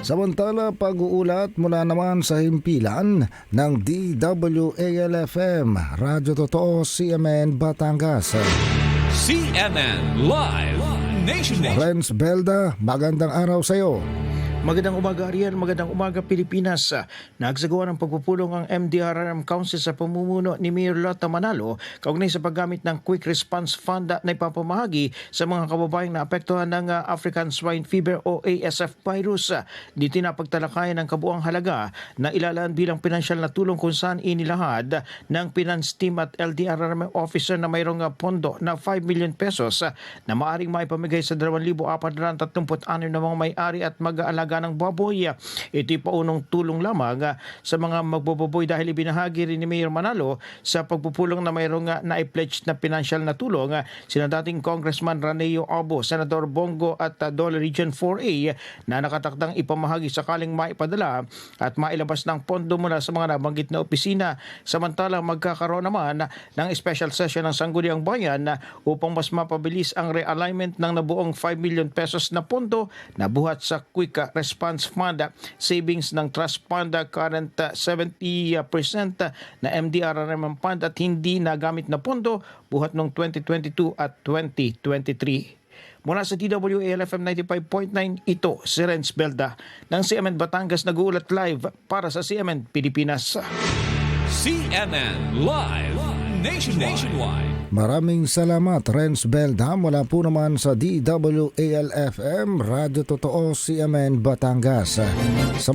Samantala, pag-uulat mula naman sa himpilan ng DWALFM, Radyo Totoo, CMN Batangas. CNN Live Nationwide. Renz Belda, magandang araw sa iyo. Magandang umaga Ariel, magandang umaga Pilipinas. Nagsagawa ng pagpupulong ang MDRRM Council sa pamumuno ni Mayor Lota Manalo kaugnay sa paggamit ng Quick Response Fund na ipapamahagi sa mga kababayang naapektuhan ng uh, African Swine Fever o ASF virus. Dito na pagtalakayan ng kabuang halaga na ilalaan bilang pinansyal na tulong kung saan inilahad ng finance team at LDRRM officer na mayroong uh, pondo na 5 million pesos uh, na maaring maipamigay sa 2,436 na mga may-ari at mag-aalaga ng baboy. Ito'y paunong tulong lamang ah, sa mga magbababoy dahil ibinahagi rin ni Mayor Manalo sa pagpupulong na mayroong ah, na-pledge na financial na tulong ah, sina dating Congressman Raneo Abo, Senador Bongo at Dole Region 4A na nakatakdang ipamahagi sakaling maipadala at mailabas ng pondo mula sa mga nabanggit na opisina. Samantalang magkakaroon naman ng special session ng Sangguniang Bayan upang mas mapabilis ang realignment ng nabuong 5 million pesos na pondo na buhat sa Quick Response Fund savings ng Trust Fund current uh, 70% na MDRRM Fund at hindi nagamit na pondo buhat noong 2022 at 2023. Mula sa DWALFM 95.9, ito si Renz Belda ng CMN Batangas nag-uulat live para sa CMN Pilipinas. CNN Live Nationwide. Maraming salamat, Renz Belda, mula po naman sa DWALFM, Radyo Totoo, CMN Batangas. Sa